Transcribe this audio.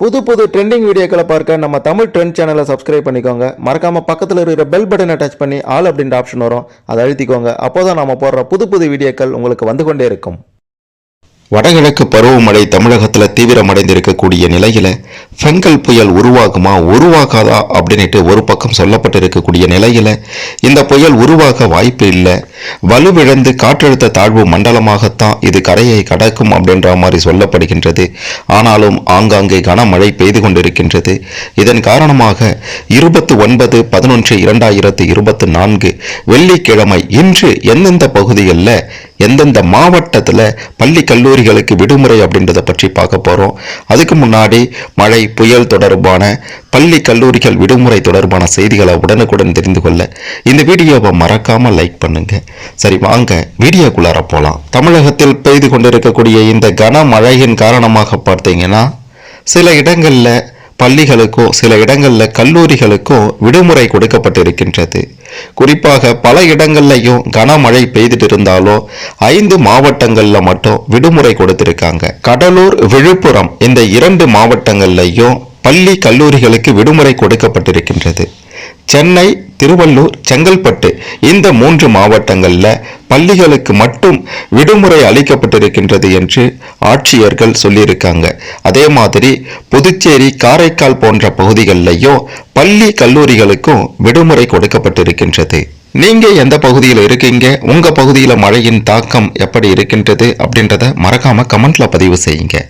புது புது ட்ரெண்டிங் வீடியோக்களை பார்க்க நம்ம தமிழ் ட்ரெண்ட் சேனலை சப்ஸ்கிரைப் பண்ணிக்கோங்க. மறக்காமல் பக்கத்தில் இருக்கிற பெல் பட்டனை டச் பண்ணி ஆல் அப்படின்ற ஆப்ஷன் வரும். அதை அழுத்திக்கோங்க. அப்போதான் நம்ம போடுற புது புது வீடியோக்கள் உங்களுக்கு வந்து கொண்டே இருக்கும். வடகிழக்கு பருவமழை தமிழகத்தில் தீவிரமடைந்திருக்கக்கூடிய நிலையில் ஃபெங்கல் புயல் உருவாகுமா? உருவாகாதா? அப்படின்ட்டு ஒரு பக்கம் சொல்லப்பட்டு இருக்கக்கூடிய இந்த புயல் உருவாக வாய்ப்பு இல்லை. வலுவிழந்து காற்றழுத்த தாழ்வு மண்டலமாகத்தான் இது கரையை கடக்கும் அப்படின்ற மாதிரி சொல்லப்படுகின்றது. ஆனாலும் ஆங்காங்கே கனமழை பெய்து கொண்டிருக்கின்றது. இதன் காரணமாக இருபத்தி ஒன்பது பதினொன்று இரண்டாயிரத்து இருபத்தி நான்கு வெள்ளிக்கிழமை இன்று எந்தெந்த பகுதிகளில் எந்தெந்த மாவட்டத்தில் பள்ளி கல்லூரிகளுக்கு விடுமுறை அப்படின்றத பற்றி பார்க்க போகிறோம் அதுக்கு முன்னாடி மழை புயல் தொடர்பான பள்ளி கல்லூரிகள் விடுமுறை தொடர்பான செய்திகளை உடனுக்குடன் தெரிந்து கொள்ள இந்த வீடியோவை மறக்காமல் லைக் பண்ணுங்க. சரி வாங்க வீடியோக்குள்ளார போகலாம் தமிழகத்தில் பெய்து கொண்டிருக்கக்கூடிய இந்த கனமழையின் காரணமாக பார்த்தீங்கன்னா சில இடங்களில் பள்ளிகளுக்கும் சில இடங்களில் கல்லூரிகளுக்கும் விடுமுறை கொடுக்கப்பட்டிருக்கின்றது. குறிப்பாக பல இடங்கள்லையும் கனமழை பெய்துட்டு இருந்தாலும் ஐந்து மாவட்டங்களில் மட்டும் விடுமுறை கொடுத்திருக்காங்க. கடலூர் விழுப்புரம் இந்த இரண்டு மாவட்டங்கள்லையும் பள்ளி கல்லூரிகளுக்கு விடுமுறை கொடுக்கப்பட்டிருக்கின்றது. சென்னை திருவள்ளூர் செங்கல்பட்டு இந்த மூன்று மாவட்டங்களில் பள்ளிகளுக்கு மட்டும் விடுமுறை அளிக்கப்பட்டிருக்கின்றது என்று ஆட்சியர்கள் சொல்லியிருக்காங்க. அதே மாதிரி புதுச்சேரி காரைக்கால் போன்ற பகுதிகளிலையும் பள்ளி கல்லூரிகளுக்கும் விடுமுறை கொடுக்கப்பட்டிருக்கின்றது. நீங்க எந்த பகுதியில் இருக்கீங்க? உங்க பகுதியில் மழையின் தாக்கம் எப்படி இருக்கின்றது அப்படின்றத மறக்காம கமெண்ட்ல பதிவு செய்யுங்க.